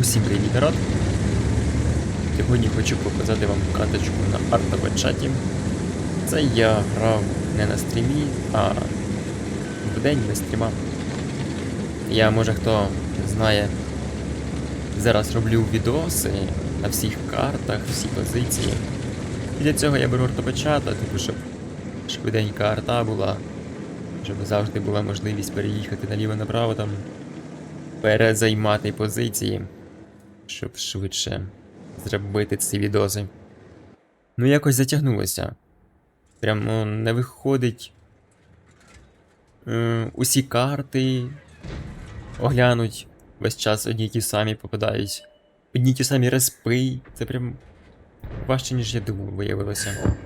Усім привіт, народ! Сьогодні хочу показати вам каточку на артобачаті. Це я грав не на стрімі, а в день без стріма. Я, може хто знає, зараз роблю відоси на всіх картах, всі позиції. І для цього я беру артобачата, типу, щоб швиденька арта була, щоб завжди була можливість переїхати наліво-направо там, перезаймати позиції щоб швидше зробити ці відоси. Ну, якось затягнулося. Прямо не виходить е, усі карти оглянуть. Весь час одні ті самі попадають. Одні ті самі респи. Це прям важче, ніж я думав, виявилося.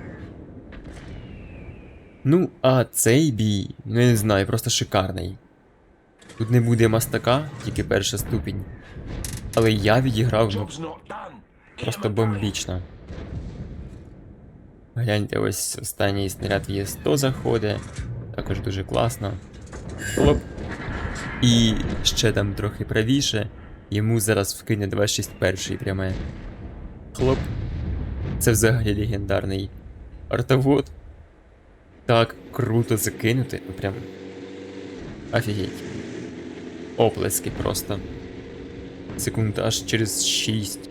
Ну, а цей бій, ну я не знаю, просто шикарний. Тут не буде мастака, тільки перша ступінь. Але я відіграв ну, просто бомбічно. Гляньте, ось останній снаряд є 100 заходить. Також дуже класно. Хлоп. І ще там трохи правіше. Йому зараз вкине 261 пряме. Хлоп. Це взагалі легендарний артовод. Так круто закинути. Ну прям. Офігеть. Оплески просто. Секунд аж через 6.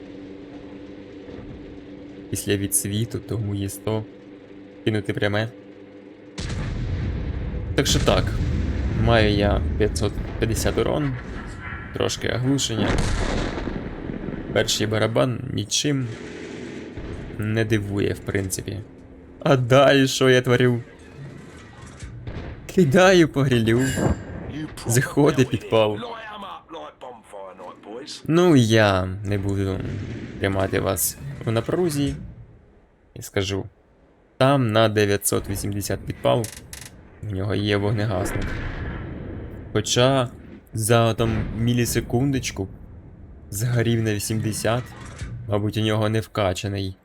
Після відсвіту, тому є 100. Кинути пряме. Так що так. Маю я 550 урон, трошки оглушення. Перший барабан нічим не дивує, в принципі. А далі що я творю? Кидаю по грилю. Заходи підпал. Ну, я не буду тримати вас у напрузі. І скажу. Там на 980 підпал. У нього є вогнегасник. Хоча за там мілісекундочку згорів на 80. Мабуть, у нього не вкачаний.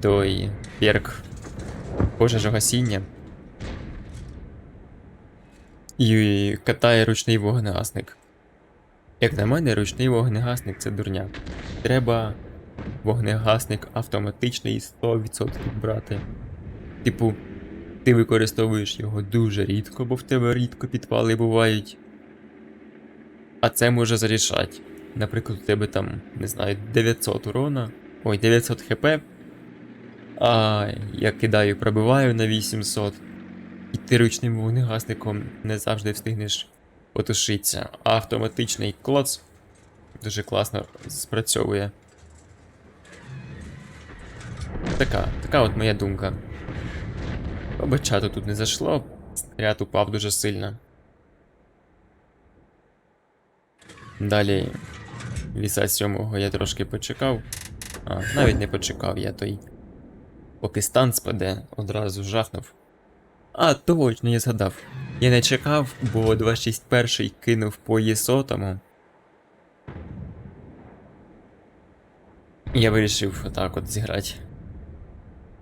Той перк пожежогасіння. І катає ручний вогнегасник. Як на мене, ручний вогнегасник це дурня. Треба вогнегасник автоматичний 100% брати. Типу, ти використовуєш його дуже рідко, бо в тебе рідко підпали бувають. А це може зарішати. Наприклад, у тебе там, не знаю, 900 урона. Ой, 900 хп. А я кидаю, пробиваю на 800. І ти ручним вогнегасником не завжди встигнеш потушиться. А автоматичний клоц дуже класно спрацьовує. Така, така от моя думка. Побачато тут не зайшло, снаряд упав дуже сильно. Далі віса сьомого я трошки почекав. А, навіть не почекав я той. Поки стан спаде, одразу жахнув. А, точно, я згадав. Я не чекав, бо 261 кинув по ЄСОтому. Я вирішив отак от зіграти.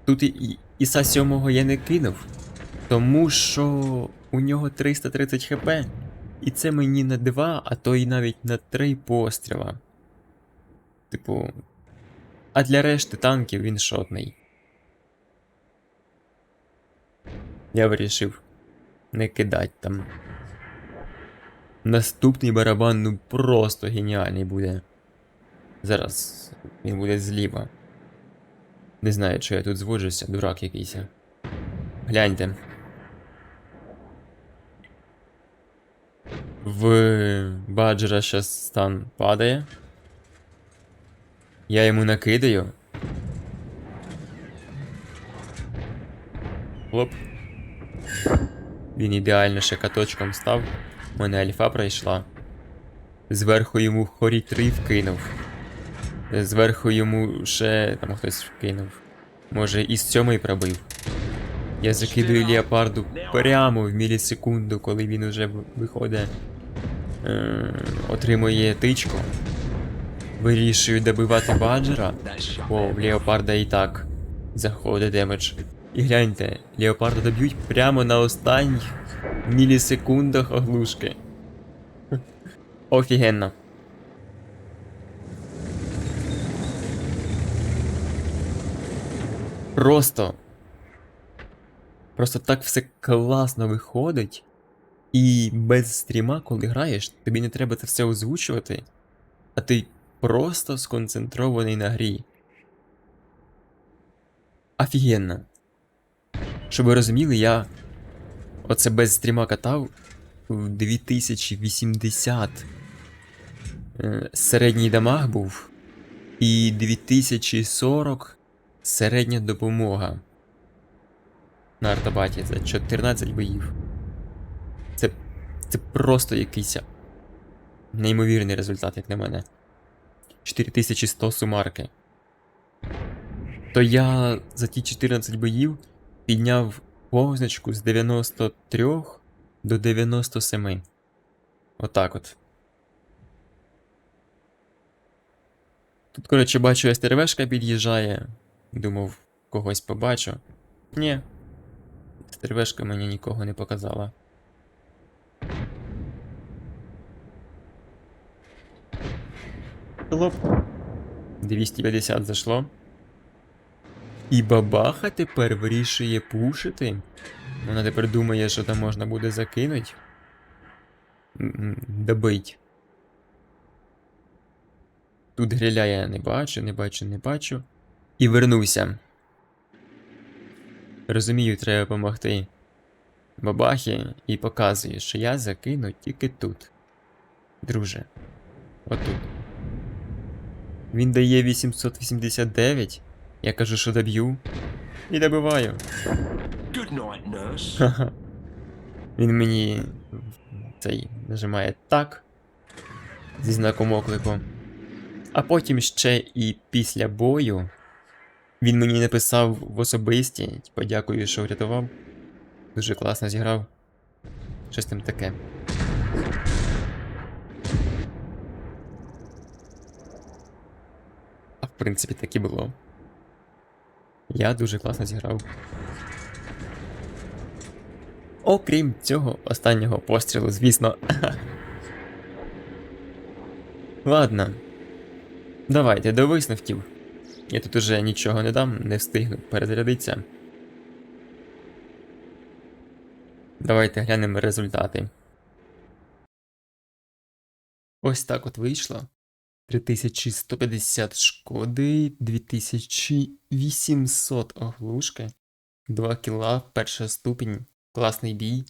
Тут і Іса 7 я не кинув, тому що у нього 330 хп, і це мені на 2, а то й навіть на 3 постріла. Типу. А для решти танків він шотний. Я вирішив не кидать там. Наступний барабан ну просто геніальний буде. Зараз він буде зліва. Не знаю, чи я тут зводжуся, дурак якийсь. Гляньте. В баджера щас стан падає. Я йому накидаю. Хлоп. Він ідеально ще каточком став. Мене альфа пройшла. Зверху йому хорі 3 вкинув. Зверху йому ще там хтось вкинув. Може і з сьомий пробив. Я закидую леопарду прямо в мілісекунду, коли він уже виходить. Е, отримує тичку. Вирішую добивати баджера. О, в леопарда і так заходить демедж. І гляньте, леопарда доб'ють прямо на останніх мілісекундах оглушки. Офігенно. Просто. Просто так все класно виходить. І без стріма, коли граєш, тобі не треба це все озвучувати, а ти просто сконцентрований на грі. Офігенно. Щоб ви розуміли, я оце без стріма катав в 2080. Е, Середній дамаг був. І 2040 середня допомога. На артобаті за 14 боїв. Це, це просто якийсь неймовірний результат, як на мене. 4100 сумарки. То я за ті 14 боїв підняв позначку з 93 до 97. Отак от. Тут, коротше, бачу, СТРВшка під'їжджає. Думав, когось побачу. Ні. СТРВшка мені нікого не показала. Хлоп. 250 зашло. І бабаха тепер вирішує пушити. Вона тепер думає, що там можна буде закинуть. Добить. Тут гриля я не бачу, не бачу, не бачу. І вернувся. Розумію, треба допомогти. Бабахі і показує, що я закину тільки тут. Друже. Отут. Він дає 889. Я кажу, що доб'ю. І добиваю. Ха-ха. Він мені цей нажимає так зі знаком оклику. А потім ще і після бою він мені написав в особисті, типу, дякую, що врятував. Дуже класно зіграв. Щось там таке. А в принципі так і було. Я дуже класно зіграв. Окрім цього останнього пострілу, звісно. Ладно. Давайте до висновків. Я тут уже нічого не дам, не встигну перезарядитися. Давайте глянемо результати. Ось так от вийшло. 3150 шкоди, 2800 оглушки, 2 кіла, перша ступінь, класний бій.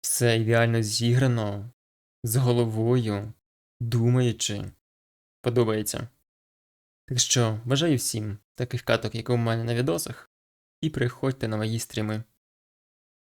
Все ідеально зіграно, з головою, думаючи. Подобається. Так що бажаю всім таких каток, як у мене на відосах, і приходьте на мої стріми.